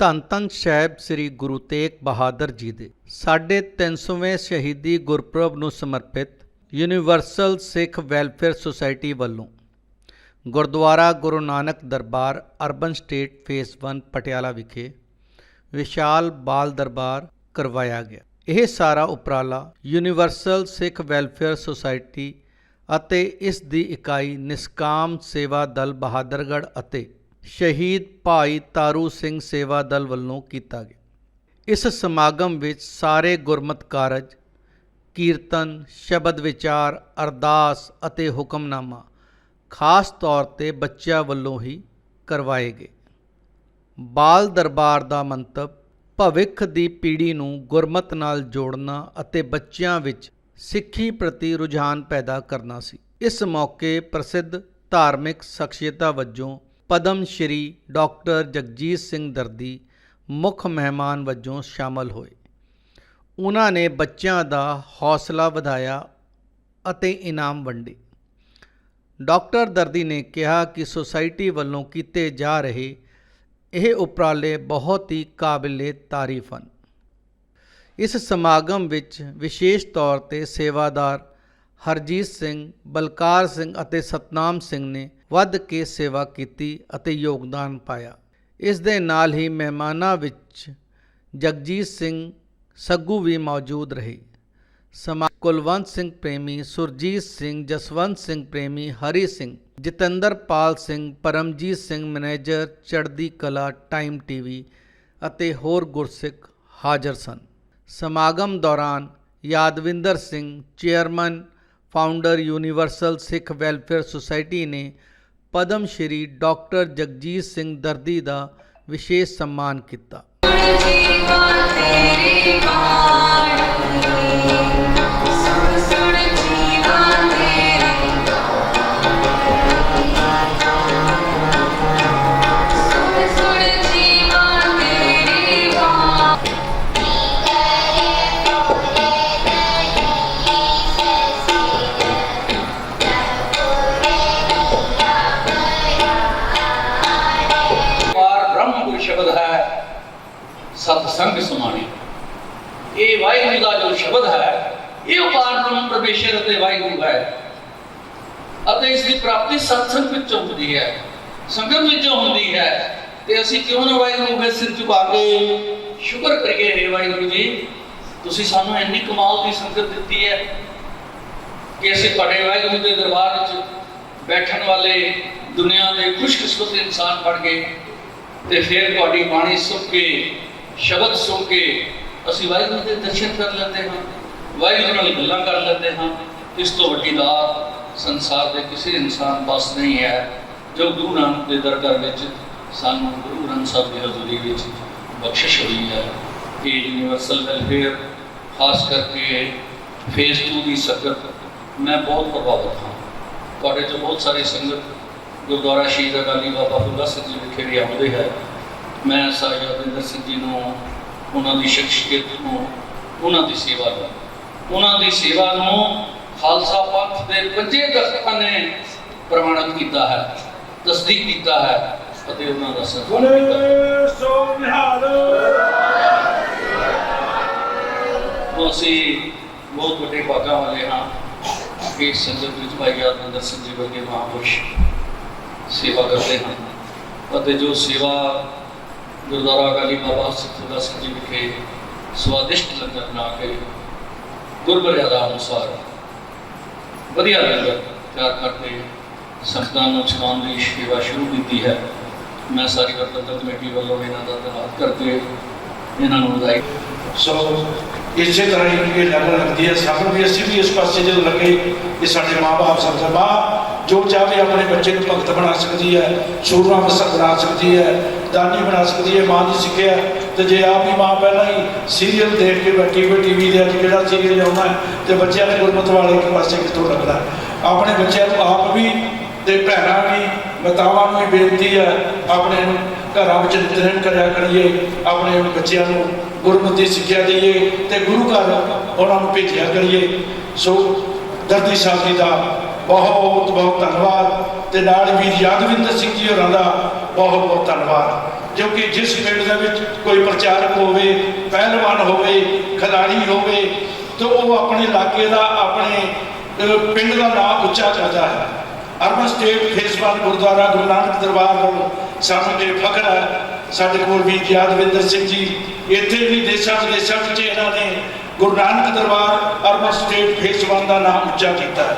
ਧੰਨ ਧੰਨ ਸਾਹਿਬ ਸ੍ਰੀ ਗੁਰੂ ਤੇਗ ਬਹਾਦਰ ਜੀ ਦੇ। ਸਾਢੇ 300ਵੇਂ ਸ਼ਹੀਦੀ ਗੁਰਪੁਰਬ ਨੂੰ ਸਮਰਪਿਤ ਯੂਨੀਵਰਸਲ ਸਿੱਖ ਵੈਲਫੇਅਰ ਸੁਸਾਇਟੀ ਵੱਲੋਂ Gurdwara Guru Nanak Darbar urban estate phase 1 Patiala ਵਿਖੇ ਵਿਸ਼ਾਲ ਬਾਲ ਦਰਬਾਰ ਕਰਵਾਇਆ ਗਿਆ। ਇਹ ਸਾਰਾ ਉਪਰਾਲਾ ਯੂਨੀਵਰਸਲ ਸਿੱਖ ਵੈਲਫੇਅਰ ਸੁਸਾਇਟੀ ਅਤੇ ਇਸ ਦੀ ਇਕਾਈ ਨਿਸਕਾਮ ਸੇਵਾ ਦਲ ਬਹਾਦਰਗੜ੍ਹ ਅਤੇ ਸ਼ਹੀਦ ਭਾਈ ਤਾਰੂ ਸਿੰਘ ਸੇਵਾ ਦਲ ਵੱਲੋਂ ਕੀਤਾ ਗਿਆ। ਇਸ ਸਮਾਗਮ ਵਿੱਚ ਸਾਰੇ ਗੁਰਮਤ ਕਾਰਜ, ਕੀਰਤਨ, ਸ਼ਬਦ ਵਿਚਾਰ, ਅਰਦਾਸ ਅਤੇ ਹੁਕਮਨਾਮਾ ਖਾਸ ਤੌਰ ਤੇ ਬੱਚਿਆਂ ਵੱਲੋਂ ਹੀ ਕਰਵਾਏ ਗਏ। ਬਾਲ ਦਰਬਾਰ ਦਾ ਮੰਤਵ, ਭਵਿੱਖ ਦੀ ਪੀੜ੍ਹੀ ਨੂੰ ਗੁਰਮਤ ਨਾਲ ਜੋੜਨਾ ਅਤੇ ਬੱਚਿਆਂ ਵਿੱਚ ਸਿੱਖੀ ਪ੍ਰਤੀ ਰੁਝਾਨ ਪੈਦਾ ਕਰਨਾ ਸੀ। ਇਸ ਮੌਕੇ ਪ੍ਰਸਿੱਧ ਧਾਰਮਿਕ ਸ਼ਖਸੀਅਤਾਂ ਵਜੋਂ ਪਦਮ ਸ਼੍ਰੀ ਡਾਕਟਰ ਜਗਜੀਤ ਸਿੰਘ ਦਰਦੀ ਮੁੱਖ ਮਹਿਮਾਨ ਵਜੋਂ ਸ਼ਾਮਲ ਹੋਏ। ਉਹਨਾਂ ਨੇ ਬੱਚਿਆਂ ਦਾ ਹੌਸਲਾ ਵਧਾਇਆ ਅਤੇ ਇਨਾਮ ਵੰਡੇ। ਡਾਕਟਰ ਦਰਦੀ ਨੇ ਕਿਹਾ ਕਿ ਸੁਸਾਇਟੀ ਵੱਲੋਂ ਕੀਤੇ ਜਾ ਰਹੇ ਇਹ ਉਪਰਾਲੇ ਬਹੁਤ ਹੀ ਕਾਬਿਲੇ ਤਾਰੀਫ ਹਨ। ਇਸ ਸਮਾਗਮ ਵਿੱਚ ਵਿਸ਼ੇਸ਼ ਤੌਰ ਤੇ ਸੇਵਾਦਾਰ ਹਰਜੀਤ ਸਿੰਘ, ਬਲਕਾਰ ਸਿੰਘ ਅਤੇ ਸਤਨਾਮ ਸਿੰਘ ਨੇ ਵੱਧ ਕੇ ਸੇਵਾ ਕੀਤੀ ਅਤੇ ਯੋਗਦਾਨ ਪਾਇਆ। ਇਸ ਦੇ ਨਾਲ ਹੀ ਮਹਿਮਾਨਾਂ ਵਿੱਚ ਜਗਜੀਤ ਸਿੰਘ ਸੱਗੂ ਵੀ ਮੌਜੂਦ ਰਹੇ। ਸਮਾ ਕੁਲਵੰਤ ਸਿੰਘ ਪ੍ਰੇਮੀ, Surjit Singh, Jaswant Singh Premi, Hari Singh, Jatinderpal Singh, Paramjit Singh manager, Chardi Kala, time TV ਅਤੇ ਹੋਰ ਗੁਰਸਿੱਖ ਹਾਜ਼ਰ ਸਨ। ਸਮਾਗਮ ਦੌਰਾਨ Yadvinder Singh, chairman, founder universal Sikh welfare society ਨੇ ਪਦਮ ਸ਼੍ਰੀ ਡਾਕਟਰ ਜਗਜੀਤ ਸਿੰਘ ਦਰਦੀ ਦਾ ਵਿਸ਼ੇਸ਼ ਸਨਮਾਨ ਕੀਤਾ। ਸਤ ਸਮਾਣੀ। ਇਹ ਵਾਹਿਗੁਰੂ ਦਾ ਜੋ ਸ਼ਬਦ ਹੈ, ਇਹ ਉਪਾਰ ਬ੍ਰਹਮ ਪਰਮੇਸ਼ਰ ਅਤੇ ਵਾਹਿਗੁਰੂ ਹੈ। ਅਤੇ ਇਸ ਦੀ ਪ੍ਰਾਪਤੀ ਸਤਸੰਗ ਵਿੱਚੋਂ ਹੁੰਦੀ ਹੈ। ਸੰਗਤ ਵਿੱਚੋਂ ਹੁੰਦੀ ਹੈ। ਤੇ ਅਸੀਂ ਕਿਉਂ ਨਾ ਵਾਹਿਗੁਰੂ ਦੇ ਸਿਰ ਝੁਕਾ ਕੇ ਸ਼ੁਕਰ ਕਰੀਏ, ਹੈ ਵਾਹਿਗੁਰੂ ਜੀ, ਤੁਸੀਂ ਸਾਨੂੰ ਇੰਨੀ ਕਮਾਲ ਦੀ ਸੰਗਤ ਦਿੱਤੀ ਹੈ ਕਿ ਅਸੀਂ ਤੁਹਾਡੇ ਵਾਹਿਗੁਰੂ ਦੇ ਦਰਬਾਰ ਵਿੱਚ ਬੈਠਣ ਵਾਲੇ ਦੁਨੀਆ ਦੇ ਖੁਸ਼ਕਿਸਮਤ ਇਨਸਾਨ ਬਣ ਗਏ ਤੇ ਫਿਰ ਤੁਹਾਡੀ ਬਾਣੀ ਸੁਣ ਕੇ ਸ਼ਬਦ ਸੁਣ ਕੇ ਅਸੀਂ ਵਾਹਿਗੁਰੂ ਦੇ ਦਰਸ਼ਨ ਕਰ ਲੈਂਦੇ ਹਾਂ, ਵਾਹਿਗੁਰੂ ਨਾਲ ਗੱਲਾਂ ਕਰ ਲੈਂਦੇ ਹਾਂ। ਇਸ ਤੋਂ ਵੱਡੀ ਦਾਤ ਸੰਸਾਰ ਦੇ ਕਿਸੇ ਇਨਸਾਨ ਪਾਸ ਨਹੀਂ ਹੈ। ਜੋ ਗੁਰੂ ਨਾਨਕ ਦੇ ਦਰਬਾਰ ਵਿੱਚ ਸਾਨੂੰ ਗੁਰੂ ਗ੍ਰੰਥ ਸਾਹਿਬ ਦੀ ਹਜ਼ੂਰੀ ਵਿੱਚ ਬਖਸ਼ਿਸ਼ ਹੋਈ ਹੈ, ਇਹ ਯੂਨੀਵਰਸਲ ਵੈਲਫੇਅਰ ਖਾਸ ਕਰਕੇ ਫੇਸ 2 ਦੀ ਸੰਗਤ, ਮੈਂ ਬਹੁਤ ਪ੍ਰਭਾਵਿਤ ਹਾਂ। ਤੁਹਾਡੇ ਤੋਂ ਬਹੁਤ ਸਾਰੇ ਸੰਗਤ, ਗੁਰਦੁਆਰਾ ਸ਼ਹੀਦ ਅਕਾਲੀ ਬਾਬਾ ਫੁੱਲਾ ਸਿੰਘ ਜੀ ਵਿਖੇ ਵੀ ਆਉਂਦੇ ਹੈ। ਮੈਂ ਸਾਹਿਬ ਯਾਦਵਿੰਦਰ ਸਿੰਘ ਜੀ ਨੂੰ ਉਹਨਾਂ ਦੀ ਸ਼ਖਸੀਅਤ ਨੂੰ ਉਹਨਾਂ ਦੀ ਸੇਵਾ ਨੂੰ ਉਹਨਾਂ ਦੀ ਸੇਵਾ ਨੂੰ ਖਾਲਸਾ ਪੰਥ ਦੇ ਪੰਜੇ ਦਸਤਾਂ ਨੇ ਪ੍ਰਮਾਣਿਤ ਕੀਤਾ ਹੈ ਤਸਦੀਕ ਕੀਤਾ ਹੈ ਅਤੇ ਉਹਨਾਂ ਦਾ ਸਨਮਾਨ ਕੀਤਾ ਹੈ। ਬੋਲੇ ਸੋ ਨਿਹਾਲ ਤੋਂ ਅਸੀਂ ਬਹੁਤ ਵੱਡੇ ਭਾਗਾਂ ਵਾਲੇ ਹਾਂ ਕਿ ਸੰਗਤ ਵਿੱਚ ਭਾਈ ਯਾਦਵਿੰਦਰ ਸਿੰਘ ਜੀ ਵਰਗੇ ਮਹਾਂਪੁਰਸ਼ ਸੇਵਾ ਕਰਦੇ ਹਨ ਅਤੇ ਜੋ ਸੇਵਾ ਗੁਰਦੁਆਰਾ ਅਕਾਲੀ ਬਾਬਾ ਸਤਿਗੁਰੂ ਸਿੰਘ ਜੀ ਵਿਖੇ ਸਵਾਦਿਸ਼ਟ ਲੰਗਰ ਬਣਾ ਕੇ ਗੁਰਮਰਿਆਦਾ ਅਨੁਸਾਰ ਵਧੀਆ ਲੰਗਰ ਤਿਆਰ ਕਰਕੇ ਸੰਗਤਾਂ ਨੂੰ ਛਕਾਉਣ ਦੀ ਸੇਵਾ ਸ਼ੁਰੂ ਕੀਤੀ ਹੈ। ਮੈਂ ਸਾਰੀ ਪ੍ਰਬੰਧਕ ਕਮੇਟੀ ਵੱਲੋਂ ਇਹਨਾਂ ਦਾ ਧੰਨਵਾਦ ਕਰਦੇ ਇਹਨਾਂ ਨੂੰ ਵਧਾਈ ਸੋ ਇਸੇ ਤਰ੍ਹਾਂ ਹੀ ਇਹ ਲੱਗਣ ਲੱਗਦੀ ਹੈ। ਸਭ ਨੂੰ ਵੀ ਅਸੀਂ ਵੀ ਇਸ ਪਾਸੇ ਜਦੋਂ ਲੱਗੇ ਕਿ ਸਾਡੇ ਮਾਪੇ ਸਭ ਦਾ ਮਾਂ ਜੋ ਚਾਹੇ ਆਪਣੇ ਬੱਚੇ ਨੂੰ ਭਗਤ ਬਣਾ ਸਕਦੀ ਹੈ, ਸੂਰਮਾ ਬਣਾ ਸਕਦੀ ਹੈ ਦਾਨੀ ਬਣਾ ਸਕਦੀ ਹੈ, ਮਾਂ ਦੀ ਸਿੱਖਿਆ ਤੇ ਜੇ ਆਪ ਹੀ ਮਾਂ ਪਹਿਲਾਂ ਹੀ ਸੀਰੀਅਲ ਦੇਖ ਕੇ ਬੈਠੀ ਹੋਈ ਟੀਵੀ ਦੇ ਅੱਜ ਕਿਹੜਾ ਸੀਰੀਅਲ ਆਉਣਾ ਹੈ, ਤੇ ਬੱਚਿਆਂ ਨੇ ਗੁਰਮਤ ਵਾਲੇ ਇੱਕ ਪਾਸੇ ਕਿੱਥੋਂ ਲੱਗਦਾ ਆਪਣੇ ਬੱਚਿਆਂ ਨੂੰ ਆਪ ਵੀ ਤੇ ਭੈਣਾਂ ਵੀ, ਮਾਤਾਵਾਂ ਨੂੰ ਵੀ ਬੇਨਤੀ ਹੈ, ਆਪਣੇ ਘਰਾਂ ਵਿੱਚ ਨਿਤਨੇਮ ਕਰਿਆ ਕਰੀਏ, ਆਪਣੇ ਬੱਚਿਆਂ ਨੂੰ ਗੁਰਮਤਿ ਸਿੱਖਿਆ ਦਈਏ ਤੇ ਗੁਰੂ ਘਰ ਉਹਨਾਂ ਨੂੰ ਭੇਜਿਆ ਕਰੀਏ। ਸੋ ਦਰਦੀ ਸਾਹਿਬ ਜੀ ਦਾ ਬਹੁਤ ਬਹੁਤ ਧੰਨਵਾਦ। ਤੇ ਨਾਲ ਵੀ ਯਾਦਵਿੰਦਰ ਸਿੰਘ ਜੀ ਹੋਰਾਂ ਦਾ ਬਹੁਤ ਬਹੁਤ ਧੰਨਵਾਦ। ਕਿਉਂਕਿ ਜਿਸ ਪਿੰਡ ਦੇ ਵਿੱਚ ਕੋਈ ਪ੍ਰਚਾਰਕ ਹੋਵੇ, ਪਹਿਲਵਾਨ ਹੋਵੇ, ਖਿਡਾਰੀ ਹੋਵੇ, ਤਾਂ ਉਹ ਆਪਣੇ ਇਲਾਕੇ ਦਾ, ਆਪਣੇ ਪਿੰਡ ਦਾ ਨਾਮ ਉੱਚਾ ਕਰਦਾ ਹੈ। Urban estate phase one Gurdwara Guru Nanak Darbar ਨੂੰ ਸਾਨੂੰ ਇਹ ਫਖਰ ਹੈ, ਸਾਡੇ ਕੋਲ ਵੀ ਯਾਦਵਿੰਦਰ ਸਿੰਘ ਜੀ, ਇੱਥੇ ਵੀ ਦੇਸ਼ਾਂ ਵਿਦੇਸ਼ਾਂ ਵਿੱਚ ਇਹਨਾਂ ਨੇ Guru Nanak Darbar urban estate phase 1 ਦਾ ਨਾਮ ਉੱਚਾ ਕੀਤਾ ਹੈ।